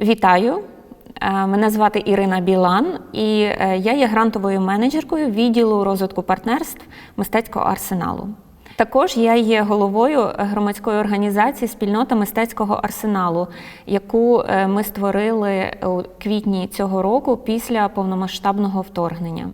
Вітаю! Е, Мене звати Ірина Білан, і е, я є грантовою менеджеркою відділу розвитку партнерств мистецького арсеналу. Також я є головою громадської організації Спільнота мистецького арсеналу, яку е, ми створили у квітні цього року після повномасштабного вторгнення.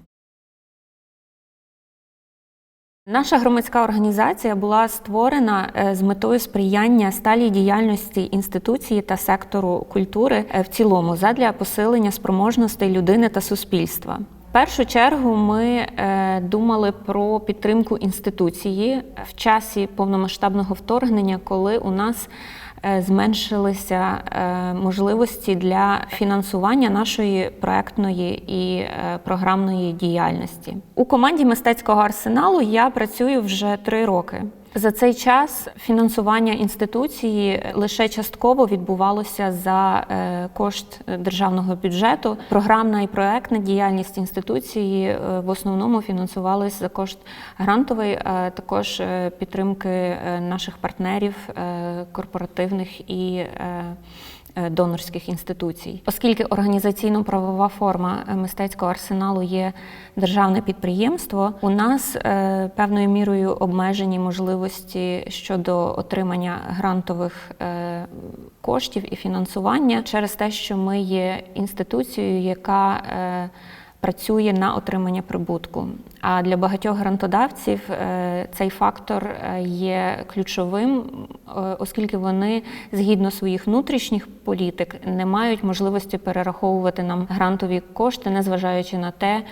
Наша громадська організація була створена е, з метою сприяння сталій діяльності інституції та сектору культури е, в цілому задля посилення спроможностей людини та суспільства. В першу чергу ми е, думали про підтримку інституції в часі повномасштабного вторгнення, коли у нас зменшилися е, можливості для фінансування нашої проектної і е, програмної діяльності. У команді мистецького арсеналу я працюю вже три роки. За цей час фінансування інституції лише частково відбувалося за е, кошт державного бюджету. Програмна і проектна діяльність інституції е, в основному фінансувалась за кошт грантової, а також е, підтримки наших партнерів корпоративних і донорських інституцій. Оскільки організаційно-правова форма е, мистецького арсеналу є державне підприємство, у нас е, певною мірою обмежені можливості щодо отримання грантових е, коштів і фінансування через те, що ми є інституцією, яка е, працює на отримання прибутку. А для багатьох грантодавців е, цей фактор е, є ключовим, е, оскільки вони згідно своїх внутрішніх політик не мають можливості перераховувати нам грантові кошти, незважаючи на те,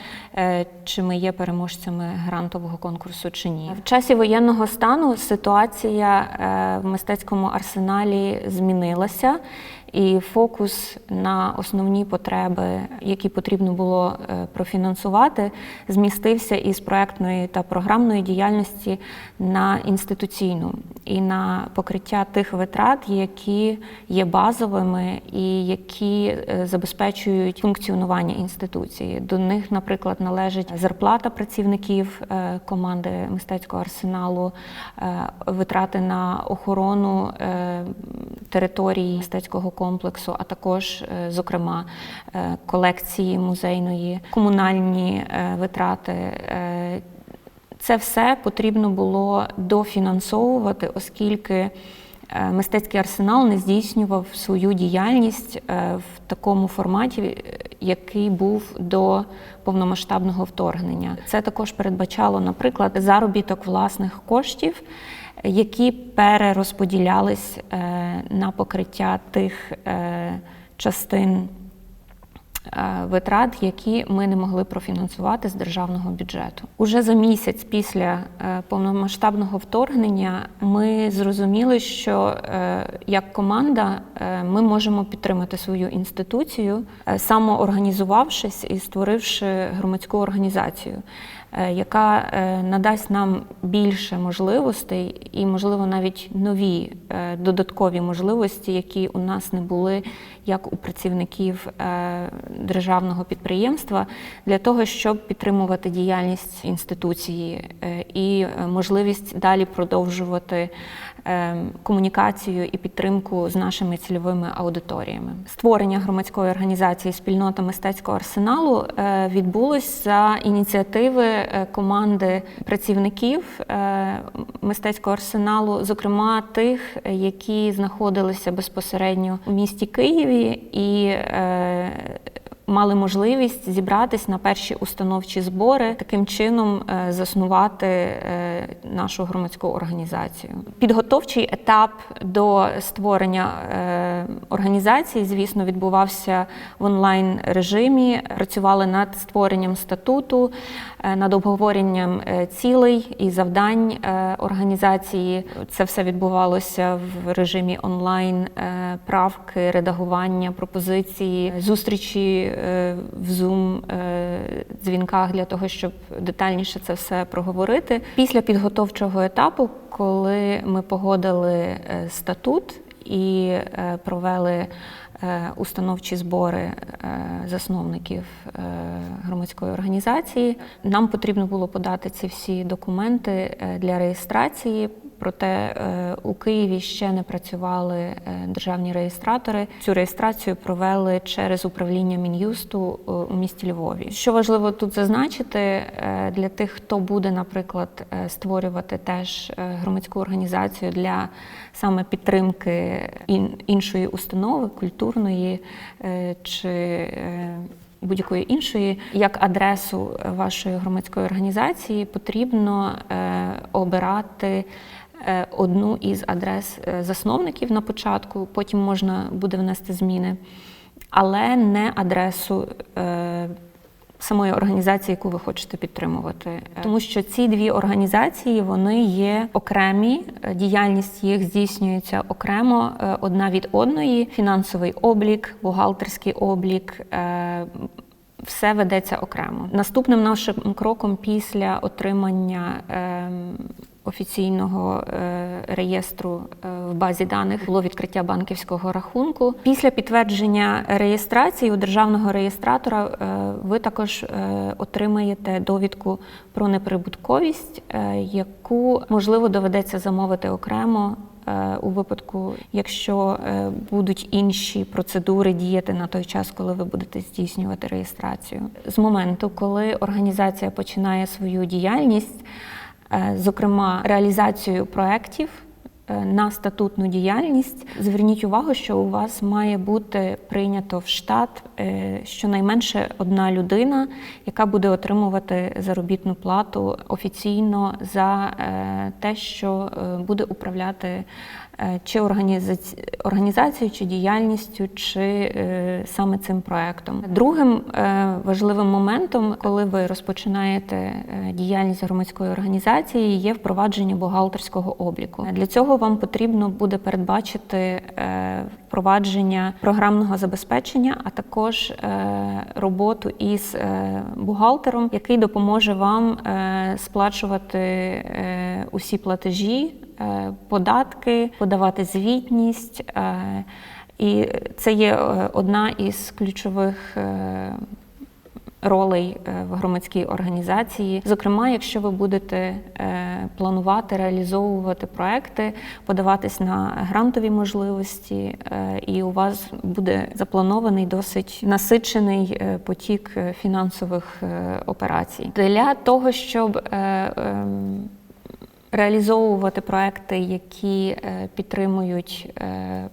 чи ми є переможцями грантового конкурсу чи ні. В часі воєнного стану ситуація в мистецькому арсеналі змінилася. І фокус на основні потреби, які потрібно було профінансувати, змістився із проектної та програмної діяльності на інституційну і на покриття тих витрат, які є базовими і які е, забезпечують функціонування інституції. До них, наприклад, належить зарплата працівників е, команди мистецького арсеналу, е, витрати на охорону території мистецького комплексу, а також, зокрема, колекції музейної, комунальні витрати. Е, Це все потрібно було дофінансовувати, оскільки е, мистецький арсенал не здійснював свою діяльність е, в такому форматі, який був до повномасштабного вторгнення. Це також передбачало, наприклад, заробіток власних коштів, які перерозподілялись на покриття тих частин витрат, які ми не могли профінансувати з державного бюджету. Уже за місяць після е, повномасштабного вторгнення ми зрозуміли, що е, як команда е, ми можемо підтримати свою інституцію, е, самоорганізувавшись і створивши громадську організацію. Е, Яка е, надасть нам більше можливостей і, можливо, навіть нові е, додаткові можливості, які у нас не були як у працівників державного підприємства, для того, щоб підтримувати діяльність інституції і можливість далі продовжувати комунікацію і підтримку з нашими цільовими аудиторіями. Створення громадської організації спільнота мистецького арсеналу е, відбулось за ініціативи е, команди працівників е, мистецького арсеналу, зокрема тих, які знаходилися безпосередньо у місті Києві і мали можливість зібратись на перші установчі збори, таким чином е, заснувати е, нашу громадську організацію. Підготовчий етап до створення е, організації, звісно, відбувався в онлайн режимі. Працювали над створенням статуту, над обговоренням е, цілей і завдань е, організації. Це все відбувалося в режимі онлайн, е, правки, редагування, пропозиції, зустрічі е, в Zoom е, дзвінках для того, щоб детальніше це все проговорити. Після підготовчого етапу, коли ми погодили е, статут і е, провели е, установчі збори е, засновників е, громадської організації, нам потрібно було подати ці всі документи е, для реєстрації проте е, у Києві ще не працювали е, державні реєстратори. Цю реєстрацію провели через управління Мін'юсту е, у місті Львові. Що важливо тут зазначити для тих, хто буде, наприклад, створювати теж громадську організацію для саме підтримки іншої установи, культурної чи будь-якої іншої, як адресу вашої громадської організації потрібно е, обирати. Е, Одну із адрес е, засновників на початку, потім можна буде внести зміни, але не адресу е, самої організації, яку ви хочете підтримувати. Тому що ці дві організації вони є окремі, діяльність їх здійснюється окремо одна від одної. Фінансовий облік, бухгалтерський облік. Все ведеться окремо. Наступним нашим кроком після отримання ем, офіційного е, реєстру е, в базі даних було відкриття банківського рахунку. Після підтвердження реєстрації у державного реєстратора е, ви також отримаєте довідку про неприбутковість, яку можливо доведеться замовити окремо. У випадку, якщо будуть інші процедури діяти на той час, коли ви будете здійснювати реєстрацію, з моменту, коли організація починає свою діяльність, зокрема реалізацію проєктів е, на статутну діяльність, зверніть увагу, що у вас має бути прийнято в штат е, щонайменше одна людина, яка буде отримувати заробітну плату офіційно за е, те, що е, буде управляти е, чи організаці... організацією, чи діяльністю, чи е, саме цим проектом. Другим е, важливим моментом, коли ви розпочинаєте е, діяльність громадської організації, є впровадження бухгалтерського обліку. Для цього вам потрібно буде передбачити е, впровадження програмного забезпечення, а також е, роботу із е, бухгалтером, який допоможе вам е, сплачувати е, усі платежі, е, податки, подавати звітність. е, І це є е, одна із ключових. е, Ролей е, в громадській організації, зокрема, якщо ви будете е, планувати реалізовувати проекти, подаватись на грантові можливості, е, і у вас буде запланований досить насичений е, потік е, фінансових е, операцій для того, щоб е, ем, реалізовувати проекти, які е, підтримують. е,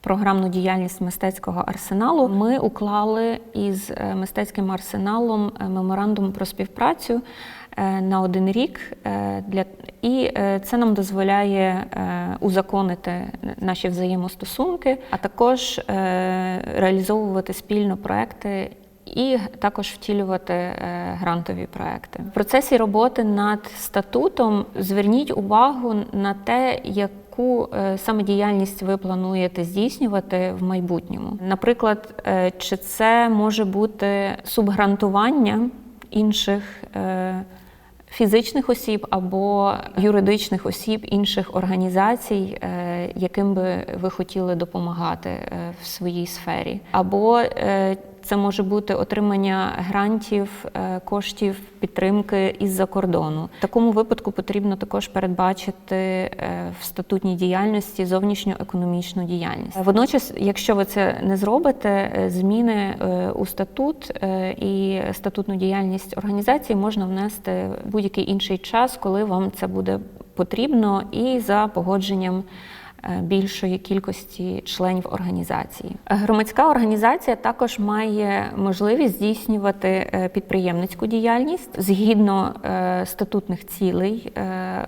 Програмну діяльність мистецького арсеналу ми уклали із е, мистецьким арсеналом меморандум про співпрацю на один рік для і це нам дозволяє узаконити наші взаємостосунки, а також реалізовувати спільно проекти. І також втілювати е, грантові проекти. В процесі роботи над статутом зверніть увагу на те, яку е, саме діяльність ви плануєте здійснювати в майбутньому. Наприклад, е, чи це може бути субгрантування інших. Фізичних осіб або юридичних осіб інших організацій, яким би ви хотіли допомагати в своїй сфері, або це може бути отримання грантів, е, коштів підтримки із-за кордону. В такому випадку потрібно також передбачити е, в статутній діяльності зовнішньоекономічну діяльність. Водночас, якщо ви це не зробите, е, зміни у статут і статутну діяльність організації можна внести в будь-який інший час, коли вам це буде потрібно, і за погодженням більшої кількості членів організації. Громадська організація також має можливість здійснювати е, підприємницьку діяльність згідно е, статутних цілей е,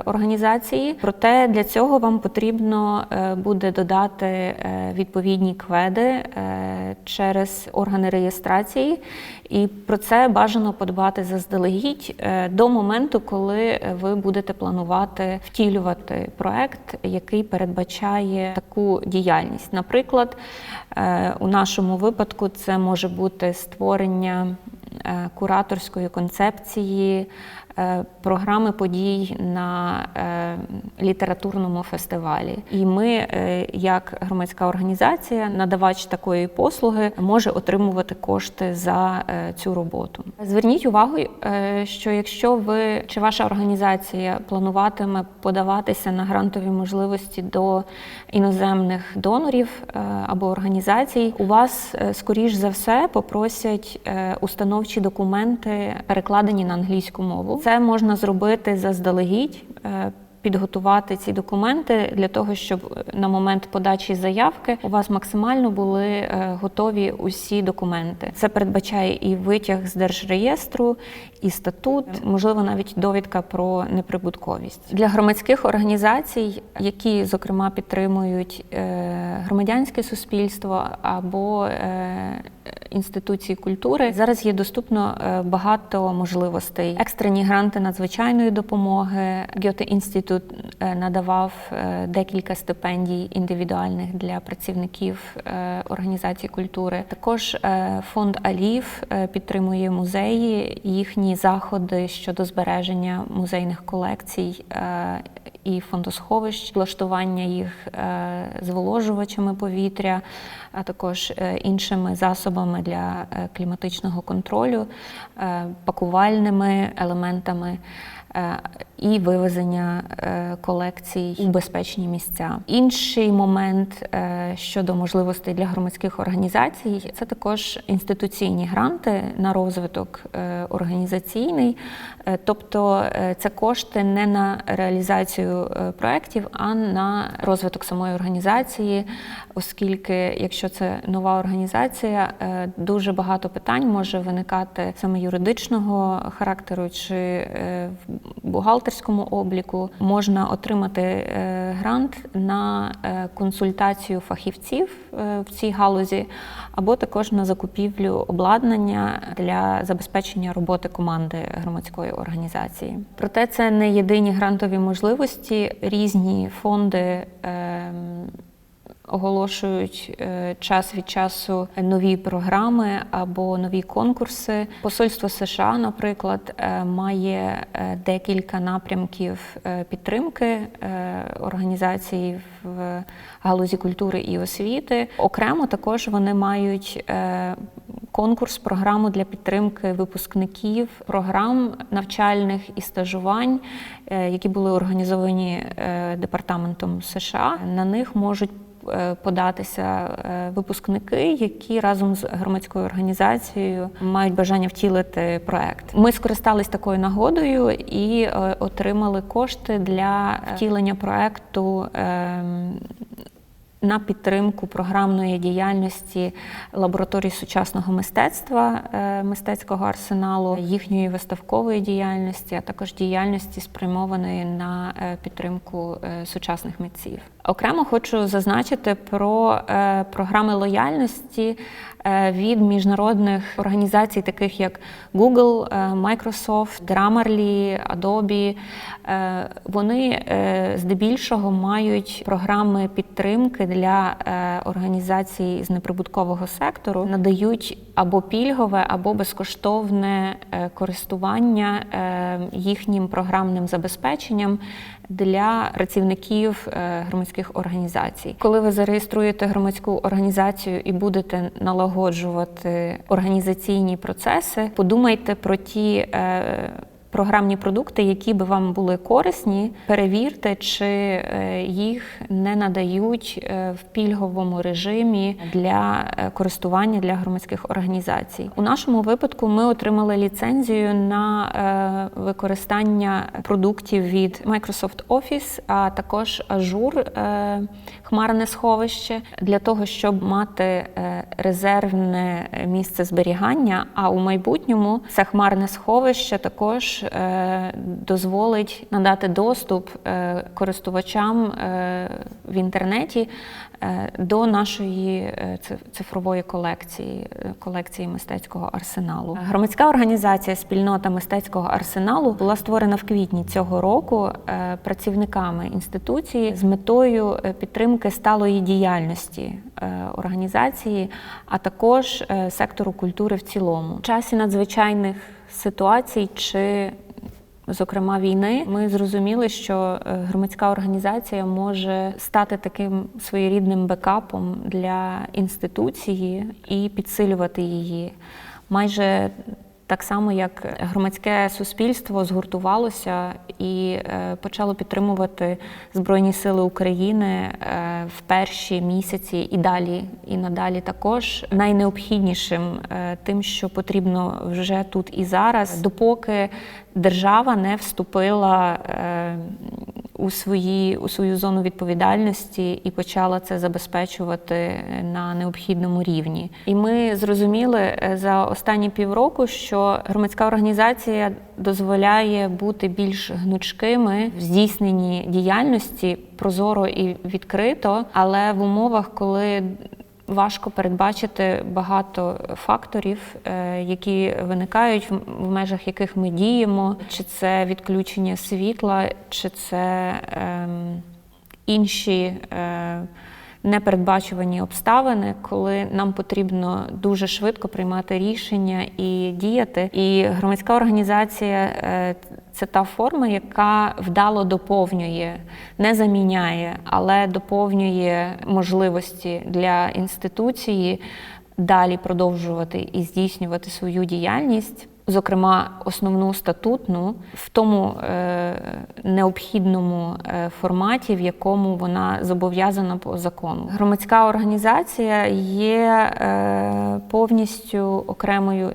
організації. Проте для цього вам потрібно е, буде додати е, відповідні кведи е, через органи реєстрації, і про це бажано подбати заздалегідь е, до моменту, коли ви будете планувати втілювати проект, який передбачає таку діяльність. Наприклад, е, у нашому випадку це може бути створення е, кураторської концепції. Е, програми подій на е, літературному фестивалі. І ми, е, як громадська організація, надавач такої послуги, може отримувати кошти за цю роботу. Зверніть увагу, що якщо ви чи ваша організація плануватиме подаватися на грантові можливості до іноземних донорів або організацій, у вас скоріш за все попросять установчі документи, перекладені на англійську мову. Це можна зробити заздалегідь. е, Підготувати ці документи для того, щоб на момент подачі заявки у вас максимально були е, готові усі документи. Це передбачає і витяг з держреєстру, і статут, можливо, навіть довідка про неприбутковість для громадських організацій, які зокрема підтримують е, громадянське суспільство або інституції культури. Зараз є доступно е, багато можливостей. Екстрені гранти надзвичайної допомоги. Гьоте інститут е, надавав е, декілька стипендій індивідуальних для працівників організацій культури. Також фонд Алів підтримує музеї, їхні заходи щодо збереження музейних колекцій і фондосховищ, влаштування їх е, зволожувачами повітря, а також е, іншими засобами для е, кліматичного контролю, пакувальними елементами. Е, І вивезення е, колекцій у безпечні місця. Інший момент е, щодо можливостей для громадських організацій це також інституційні гранти на розвиток організаційний, тобто це кошти не на реалізацію проєктів, а на розвиток самої організації, оскільки, якщо це нова організація, дуже багато питань може виникати саме юридичного характеру чи бухгалтерському обліку. Можна отримати е, грант на е, консультацію фахівців е, в цій галузі, або також на закупівлю обладнання для забезпечення роботи команди громадської організації. Проте це не єдині грантові можливості. Різні фонди. Оголошують е, час від часу нові програми або нові конкурси. Посольство США, наприклад, е, має е, декілька напрямків підтримки організацій в галузі культури і освіти. Окремо також вони мають конкурс, програму для підтримки випускників програм навчальних і стажувань, які були організовані департаментом США. На них можуть податися е, випускники, які разом з громадською організацією мають бажання втілити проект. Ми скористались такою нагодою і е, отримали кошти для втілення проекту. ем, на підтримку програмної діяльності лабораторій сучасного мистецтва е, мистецького арсеналу, їхньої виставкової діяльності, а також діяльності спрямованої на е, підтримку е, сучасних митців. Окремо хочу зазначити про е, програми лояльності е, від міжнародних організацій, таких як Google, е, Microsoft, Grammarly, Adobe. Е, Вони е, здебільшого мають програми підтримки для е, організацій з неприбуткового сектору, надають або пільгове, або безкоштовне е, користування е, їхнім програмним забезпеченням для працівників е, громадських організацій. Коли ви зареєструєте громадську організацію і будете налагоджувати організаційні процеси, подумайте про ті. Програмні продукти, які би вам були корисні, перевірте, чи е, їх не надають е, в пільговому режимі для е, користування для громадських організацій. У нашому випадку ми отримали ліцензію на використання продуктів від Microsoft Office, а також Azure, хмарне сховище, для того, щоб мати резервне місце зберігання. А у майбутньому це хмарне сховище також дозволить надати доступ е, користувачам е, в інтернеті е, до нашої е, цифрової колекції, е, колекції мистецького арсеналу. Громадська організація Спільнота мистецького арсеналу була створена в квітні цього року е, працівниками інституції з метою е, підтримки сталої діяльності е, організації, а також е, сектору культури в цілому. В часі надзвичайних ситуацій чи зокрема війни, ми зрозуміли, що е, громадська організація може стати таким своєрідним бекапом для інституції і підсилювати її. Майже так само, як громадське суспільство згуртувалося і е, почало підтримувати Збройні Сили України е, в перші місяці і далі, і надалі також. Найнеобхіднішим е, тим, що потрібно вже тут і зараз, допоки держава не вступила е, у свої у свою зону відповідальності і почала це забезпечувати на необхідному рівні. І ми зрозуміли е, за останні півроку, що громадська організація дозволяє бути більш гнучкими в здійсненні діяльності прозоро і відкрито, але в умовах, коли Важко передбачити багато факторів, е, які виникають в- межах яких ми діємо, чи це відключення світла, чи це ем, інші е, непередбачувані обставини, коли нам потрібно дуже швидко приймати рішення і діяти. І громадська організація е, це та форма, яка вдало доповнює, не заміняє, але доповнює можливості для інституції далі продовжувати і здійснювати свою діяльність. Зокрема, основну статутну в тому е, необхідному е, форматі, в якому вона зобов'язана по закону. Громадська організація є е, повністю окремою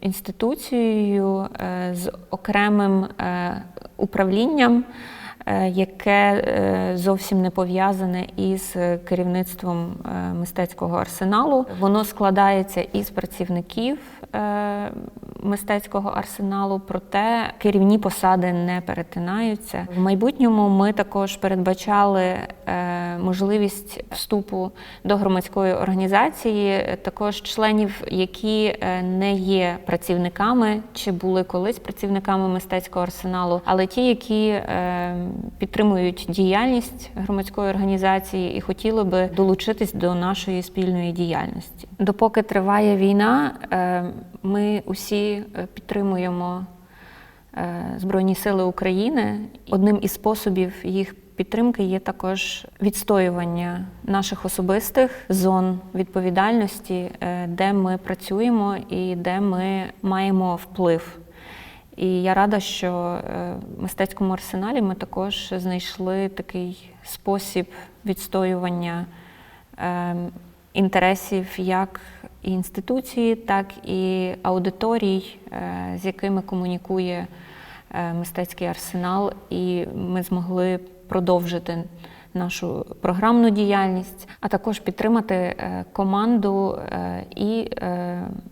інституцією з окремим управлінням. Е, Яке е, зовсім не пов'язане із керівництвом е, мистецького арсеналу. Воно складається із працівників мистецького арсеналу, проте керівні посади не перетинаються. В майбутньому ми також передбачали можливість вступу до громадської організації, також членів, які не є працівниками чи були колись працівниками мистецького арсеналу, але ті, які підтримують діяльність громадської організації і хотіли би долучитись до нашої спільної діяльності. Допоки триває війна, е, ми усі е, підтримуємо е, Збройні Сили України. Одним із способів їх підтримки є також відстоювання наших особистих зон відповідальності, де ми працюємо і де ми маємо вплив. І я рада, що е, в мистецькому арсеналі ми також знайшли такий спосіб відстоювання е, інтересів як інституції, так і аудиторій, е, з якими комунікує мистецький арсенал, і ми змогли продовжити нашу програмну діяльність, а також підтримати команду і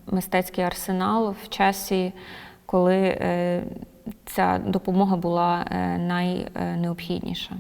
мистецький арсенал в часі, коли е, ця допомога була е, найнеобхідніша.